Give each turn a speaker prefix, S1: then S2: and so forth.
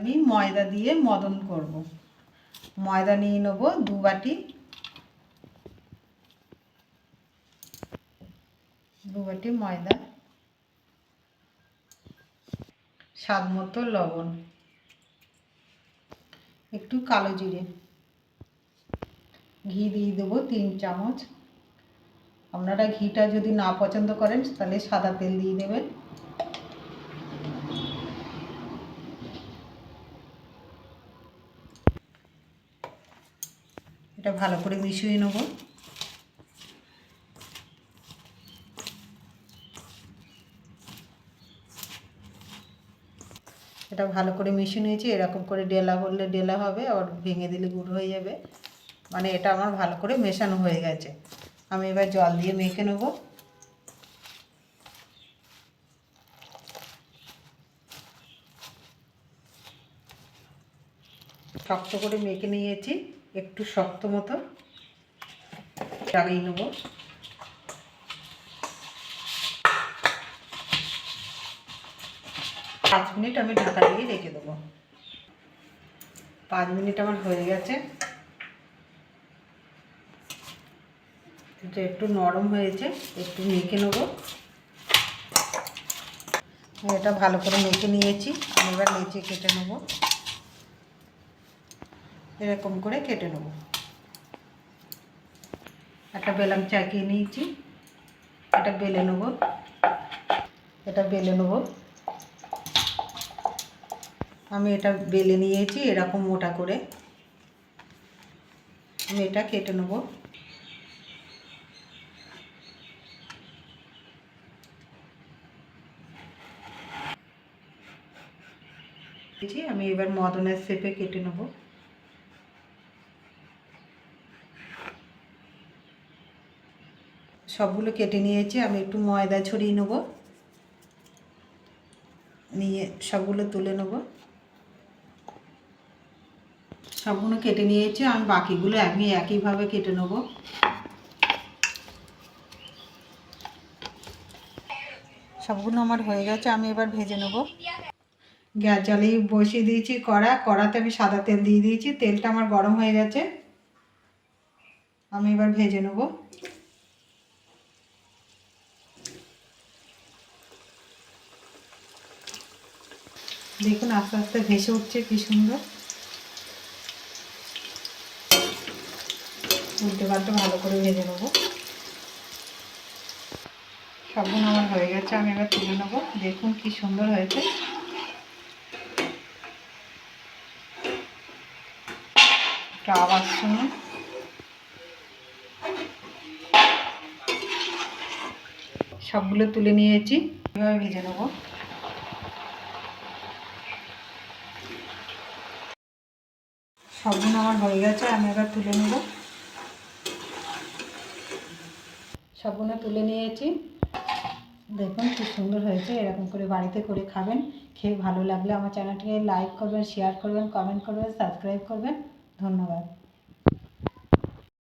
S1: আমি ময়দা দিয়ে মদন করব। ময়দা নিয়ে নেব দু বাটি। দু বাটি ময়দা। স্বাদ মতো লবণ। একটু কালো জিরে। ঘি দিয়ে দেবো তিন চামচ। আপনারা ঘিটা যদি না পছন্দ করেন, তাহলে সাদা তেল দিয়ে দেবেন। এটা ভালো করে মিশিয়ে নেব। এটা ভালো করে মিশিয়ে নিয়েছি, এরকম করে ডেলা করলে ডেলা হবে, আবার ভেঙে দিলে গুঁড়ো হয়ে যাবে। মানে এটা আমার ভালো করে মেশানো হয়ে গেছে। আমি এবার জল দিয়ে মেখে নেব। শক্ত করে মেখে নিয়েছি। একটু শক্ত মতো চালিয়ে নেব। পাঁচ মিনিট আমি ঢাকা দিয়ে রেখে দেবো। পাঁচ মিনিট আমার হয়ে গেছে। এটা একটু নরম হয়েছে, একটু মেখে নেব। এটা ভালো করে মেখে নিয়েছি। এবার লেচে কেটে নেব। এরকম করে কেটে নেব। একটা বেলাম চাকিয়ে নিয়েছি, এটা বেলে নেব, এটা বেলে নেব। আমি এটা বেলে নিয়েছি এরকম মোটা করে। আমি এটা কেটে নেব। আমি এবার মদনের শেপে কেটে নেব। সবগুলো কেটে নিয়েছি, আমি একটু ময়দা ছড়িয়ে নেব। নিয়ে সবগুলো তুলে নেব। সবগুলো কেটে নিয়েছি আমি বাকিগুলো আমি একইভাবে কেটে নেব। সবগুলো আমার হয়ে গেছে, আমি এবার ভেজে নেব। গ্যাস জ্বালিয়ে বসিয়ে দিয়েছি কড়া, কড়াতে আমি সাদা তেল দিয়ে দিয়েছি, তেলটা আমার গরম হয়ে গেছে। আমি এবার ভেজে নেব। দেখুন আস্তে আস্তে ভেসে উঠছে, কি সুন্দর। উল্টে পাল্টে ভালো করে ভেজে নেব। সবগুলো আমার হয়ে গেছে, আমি এবার তুলে নেব। দেখুন কি সুন্দর হয়েছে। একটা আওয়াজ শুনুন। সবগুলো তুলে নিয়েছি এভাবে ভেজে নেব। সবগুলো আমার হয়ে গেছে, আমি এবার তুলে নেব। সবগুলো তুলে নিয়েছি। দেখুন খুব সুন্দর হয়েছে, এরকম করে বাড়িতে করে খাবেন। খেয়ে ভালো লাগলে আমার চ্যানেলটিকে লাইক করবেন শেয়ার করবেন কমেন্ট করবেন সাবস্ক্রাইব করবেন। ধন্যবাদ।